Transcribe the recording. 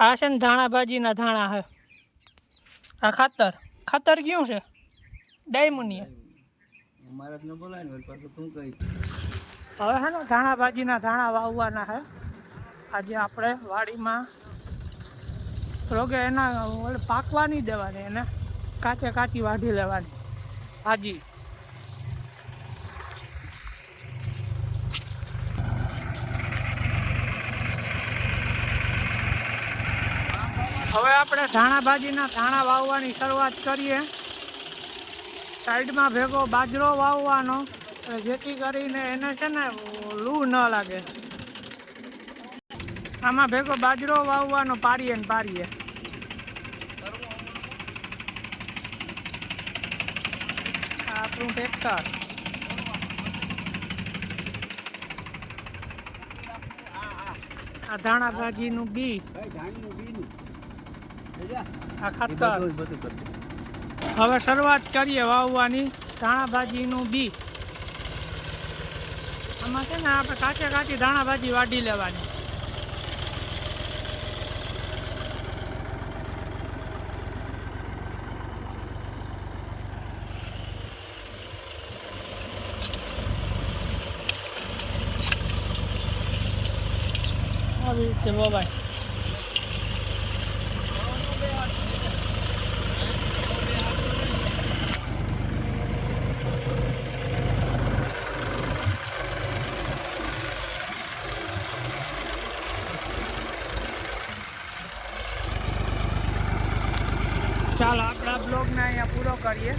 આ છે ને ધાણા ભાજીના ધાણા હે. આ ખાતર. ખાતર કયું છે? ડાયમુનિયા. હવે છે ને ધાણા ભાજીના ધાણા વાવવાના છે આજે આપણે વાડીમાં રોગે એના પાકવા નહીં દેવાની એને કાચે કાચી વાઢી લેવાની. ભાજી. હવે આપણે ધાણા ભાજીના ધાણા વાવવાની શરૂઆત કરીએ. સાઈડમાં ભેગો બાજરો વાવવાનો જેથી કરીને એને છે ને લૂ ન લાગે. આમાં ભેગો બાજરો વાવવાનો પારીએ ને પારીએ આપણું ટ્રેક્ટર. આ ધાણા ભાજીનું બી. ધાણીનું બીનું આ ખાતર. હવે શરૂઆત કરીએ વાવવાની ધાણા ભાજીનું બી. આમાં છે ને આપણે કાચે કાચી ધાણા ભાજી વાઢી લેવાની. આવી રીતે વવાય. ચાલો આપણા બ્લોગને અહીંયા પૂરો કરીએ.